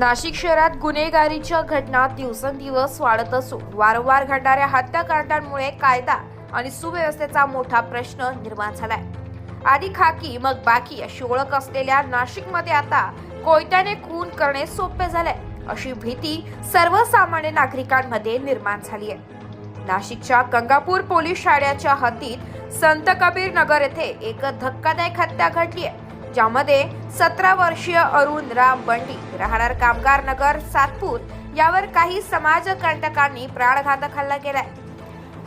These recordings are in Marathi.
नाशिक शहरात गुन्हेगारीच्या घटना दिवसेंदिवस वाढत असून वारंवार घडणाऱ्या हत्याकांडांमुळे कायदा आणि सुव्यवस्थेचा मोठा प्रश्न निर्माण झालाय. आधी खाकी मग बाकी अशी ओळख असलेल्या नाशिकमध्ये आता कोयत्याने खून करणे सोपे झाले अशी भीती सर्वसामान्य नागरिकांमध्ये निर्माण झाली आहे नाशिकच्या गंगापूर पोलीस शाळेच्या हद्दीत संत कबीर नगर येथे एक धक्कादायक हत्या घडली आहे ज्यामध्ये सतरा वर्षीय अरुण राम बंडी राहणार कामगार नगर सातपूर यावर काही समाजकंटकांनी प्राणघातक हल्ला केलाय.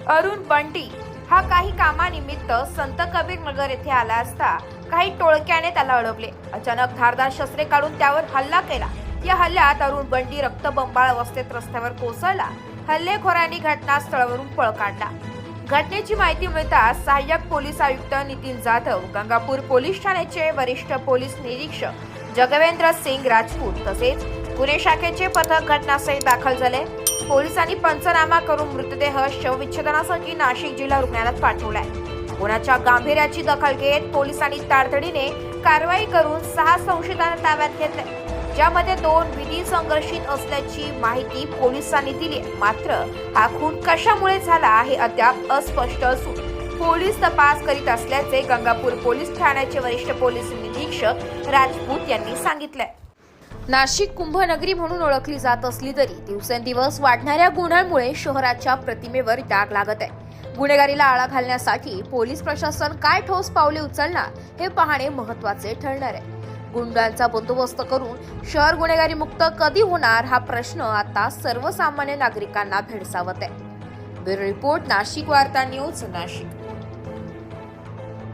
अरुण बंडी हा काही कामानिमित्त संत कबीर नगर येथे आला असता काही टोळक्याने त्याला अडवले. अचानक धारदार शस्त्रे काढून त्यावर हल्ला केला. या हल्ल्यात अरुण बंडी रक्तबंबाळ अवस्थेत रस्त्यावर कोसळला. हल्लेखोरांनी घटनास्थळावरून पळ काढला. घटनेची माहिती मिळताच सहाय्यक पोलीस आयुक्त नितीन जाधव गंगापूर पोलीस ठाण्याचे वरिष्ठ पोलीस निरीक्षक जगवेंद्र सिंग राजपूत तसेच गुन्हे शाखेचे पथक घटनास्थळी दाखल झाले. पोलिसांनी पंचनामा करून मृतदेह शवविच्छेदनासाठी नाशिक जिल्हा रुग्णालयात पाठवलाय. गुन्ह्याच्या गांभीर्याची दखल घेत पोलिसांनी तातडीने कारवाई करून सहा संशयितांना ताब्यात घेतले ज्यामध्ये दोन विधी संघर्षित असल्याची माहिती पोलिसांनी दिली मात्र हा खून कशामुळे झाला हे अद्याप अस्पष्ट असून पोलीस तपास करीत असल्याचे गंगापूर पोलीस ठाण्याचे वरिष्ठ पोलीस निरीक्षक राजपूत यांनी सांगितले नाशिक कुंभनगरी म्हणून ओळखली जात असली तरी दिवसेंदिवस वाढणाऱ्या गुन्ह्यांमुळे शहराच्या प्रतिमेवर डाग लागत आहे. गुन्हेगारीला आळा घालण्यासाठी पोलीस प्रशासन काय ठोस पावले उचलणार हे पाहणे महत्त्वाचे ठरणार आहे. गुंडांचा बंदोबस्त करून शहर गुन्हेगारी मुक्त कधी होणार हा प्रश्न आता सर्वसामान्य नागरिकांना भेडसावत आहे. ब्युरो रिपोर्ट नाशिक वार्ता न्यूज नाशिक.